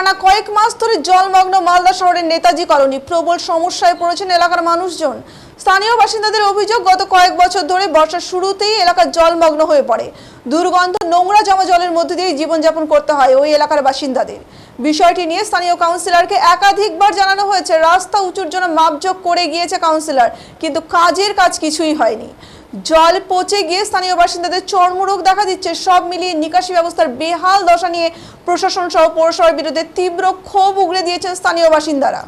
টানা কয়েক মাস ধরে জলমগ্ন মালদা শহরের নেতাজি কলোনি প্রবল সমস্যায় পড়েছেন এলাকার মানুষজন। স্থানীয় বাসিন্দাদের অভিযোগ, গত কয়েক বছর ধরে বর্ষার শুরুতেই এলাকা জলমগ্ন হয়ে পড়ে। দুর্গন্ধ, নোংরা জমা জলের মধ্যে দিয়ে জীবনযাপন করতে হয় ওই এলাকার বাসিন্দাদের। বিষয়টি নিয়ে স্থানীয় কাউন্সিলরকে একাধিকবার জানানো হয়েছে, রাস্তা উঁচুর জন্য মাপযোগ করে গিয়েছে কাউন্সিলর, কিন্তু কাজের কাজ কিছুই হয়নি। জল পচে গিয়ে স্থানীয় বাসিন্দাদের চর্মরোগ দেখা দিচ্ছে। সব মিলিয়ে নিকাশি ব্যবস্থার বেহাল দশা নিয়ে প্রশাসন সহ পৌরসভার বিরুদ্ধে তীব্র ক্ষোভ উগড়ে দিয়েছেন স্থানীয় বাসিন্দারা।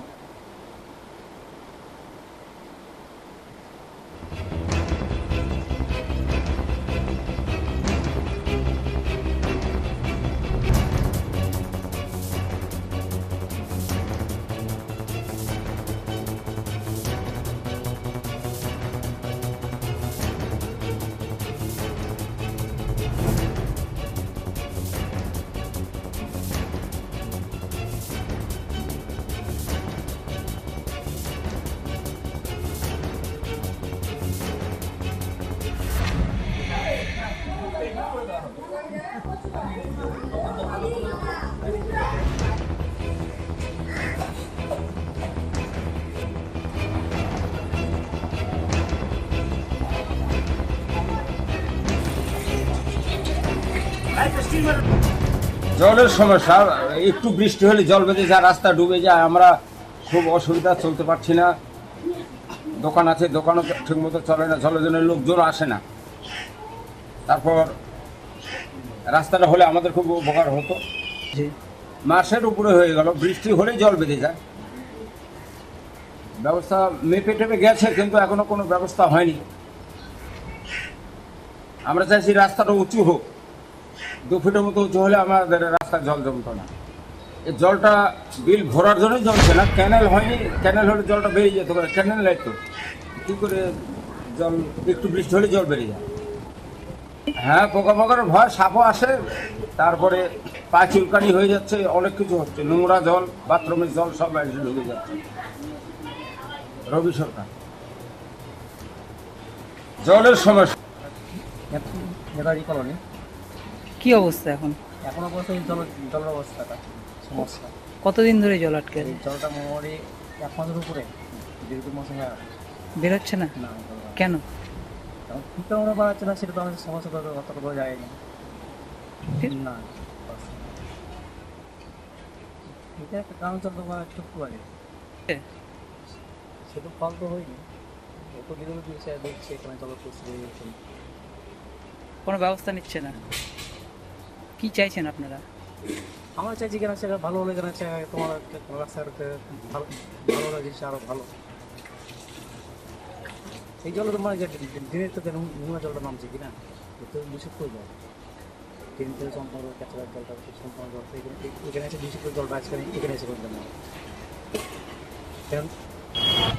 জলের সমস্যা, একটু বৃষ্টি হলে জল বেঁধে যায়, রাস্তা ডুবে যায়, আমরা খুব অসুবিধা চলতে পারছি না। দোকান আছে, দোকানও ঠিকমতো চলে না, জলের জন্য লোকজন আসে না। তারপর রাস্তাটা হলে আমাদের খুব উপকার হতো। মাসের উপরে হয়ে গেল বৃষ্টি হলেই জল বেঁধে যায়। ব্যবস্থা মেপে টেপে গেছে কিন্তু এখনও কোনো ব্যবস্থা হয়নি। আমরা চাইছি রাস্তাটা উঁচু হোক। দু ফুটের মতো উঁচু হলে আমাদের রাস্তায় জল জমতো না। এই জলটা বিল ভরার জন্যই জমছে না। ক্যানেল হয়নি ক্যানেল হলে জলটা বেরিয়ে যেত পারে। ক্যানেল নাই তো। কী করে জল একটু বৃষ্টি হলে জল বেরিয়ে যায়। হ্যাঁ পোকামাকড়ের ভয় সাপও আসে। তারপরে পা চুলকানি হয়ে যাচ্ছে অনেক কিছু হচ্ছে। নোংরা জল বাথরুমের জল সব এসে ঢুকে যাচ্ছে। রবি সরকার। জলের সমস্যা। নেতাজি কলোনি কি অবস্থা এখন? এখন অবস্থা জল জলের অবস্থাটা সমস্যা। কতদিন ধরে জল আটকে আছে? জলটা মোটামুটি এক মাসের উপরে দীর্ঘ মাস হয়ে গেল। বেরোচ্ছে না? না কেন? কী কারণে বাড়াচ্ছে না সেটা তো আমাদের সমস্যা তো অতটা বোঝা যায়নি না এটা একটা কারণ চল তোমার একটু আগে সে তো ফল তো হয়নি ও তো বিরোধী দিয়েছে দেখছে এখানে পরিস্থিতি হয়েছে কোনো ব্যবস্থা নিচ্ছে না কি চাইছেন আপনারা আমরা চাইছি কেন সেটা ভালো হলে কেন সে তোমার রাস্তাঘাটে ভালো ভালো হলে জিনিসটা আরও ভালো এই জলে তোমার দিনের তো নোংরা জলটা নামছে কি না তো দূষিত করে জল। দিন থেকে সম্পর্ক কাঁচা জলটা সম্পর্ক জল এখানে এসে দূষিত জলটা আজকে এখানে এসে করবে না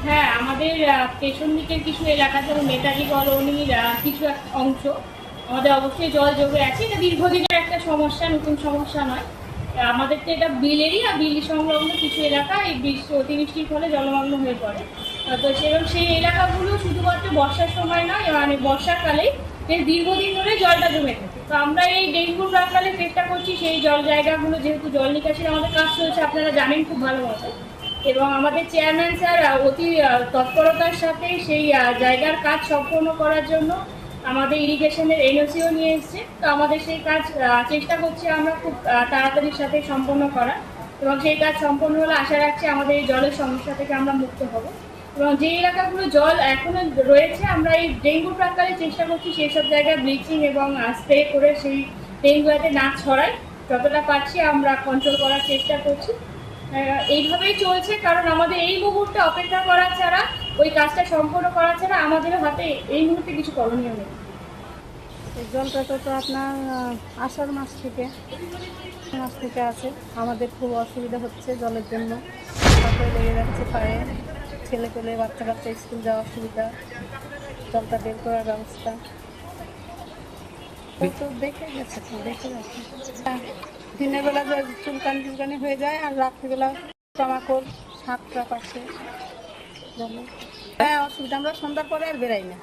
হ্যাঁ আমাদের পেছন দিকের কিছু এলাকা, যেমন নেতাজি কলোনির কিছু অংশ, আমাদের অবশ্যই জল জমে আছে। এটা দীর্ঘদিনের একটা সমস্যা, নতুন সমস্যা নয়। আমাদের তো এটা বিলেরই আর বিল সংলগ্ন কিছু এলাকা এই বৃষ্টি অতিবৃষ্টির ফলে জলমগ্ন হয়ে পড়ে। তো সেরকম সেই এলাকাগুলো শুধুমাত্র বর্ষার সময় নয় মানে বর্ষাকালেই বেশ দীর্ঘদিন ধরে জলটা জমে থাকে। তো আমরা এই ডেঙ্গুর প্রাকালে চেষ্টা করছি সেই জল জায়গাগুলো, যেহেতু জল নিকাশির আমাদের কাজ চলছে, আপনারা জানেন খুব ভালো মতো। এবং আমাদের চেয়ারম্যান স্যার অতি তৎপরতার সাথে সেই জায়গার কাজ সম্পন্ন করার জন্য আমাদের ইরিগেশনের এনওসিও নিয়ে এসছে। তো আমাদের সেই কাজ চেষ্টা করছি আমরা খুব তাড়াতাড়ির সাথে সম্পন্ন করার। এবং সেই কাজ সম্পন্ন হলে আশা রাখছি আমাদের এই জলের সমস্যা থেকে আমরা মুক্ত হব। এবং যে এলাকাগুলো জল এখনও রয়েছে, আমরা এই ডেঙ্গু প্রাকারে চেষ্টা করছি সেই সব জায়গায় ব্লিচিং এবং স্প্রে করে সেই ডেঙ্গু যাতে না ছড়ায় যতটা পারছি আমরা কন্ট্রোল করার চেষ্টা করছি। এইভাবেই চলছে, কারণ আমাদের এই মুহূর্তে অপেক্ষা করা ছাড়া, ওই কাজটা সম্পন্ন করা ছাড়া আমাদের হাতে এই মুহূর্তে কিছু করণীয় নেই। এই জলটা তো আপনার আষাঢ় মাস থেকে মাস থেকে আছে। আমাদের খুব অসুবিধা হচ্ছে জলের জন্য। পাথর লেগে যাচ্ছে পায়ে। ছেলে পেলে, বাচ্চা কাচ্চা, স্কুল যাওয়া অসুবিধা। জলটা বের করার ব্যবস্থা। তো দেখে গেছে দেখে গেছে দিনের বেলা চুলকানি চুলকানি হয়ে যায়, আর রাত্রিবেলা জামাকাপড় সাতটা পাশে। হ্যাঁ অসুবিধা। আমরা সন্ধ্যার পরে আর বেরাই না।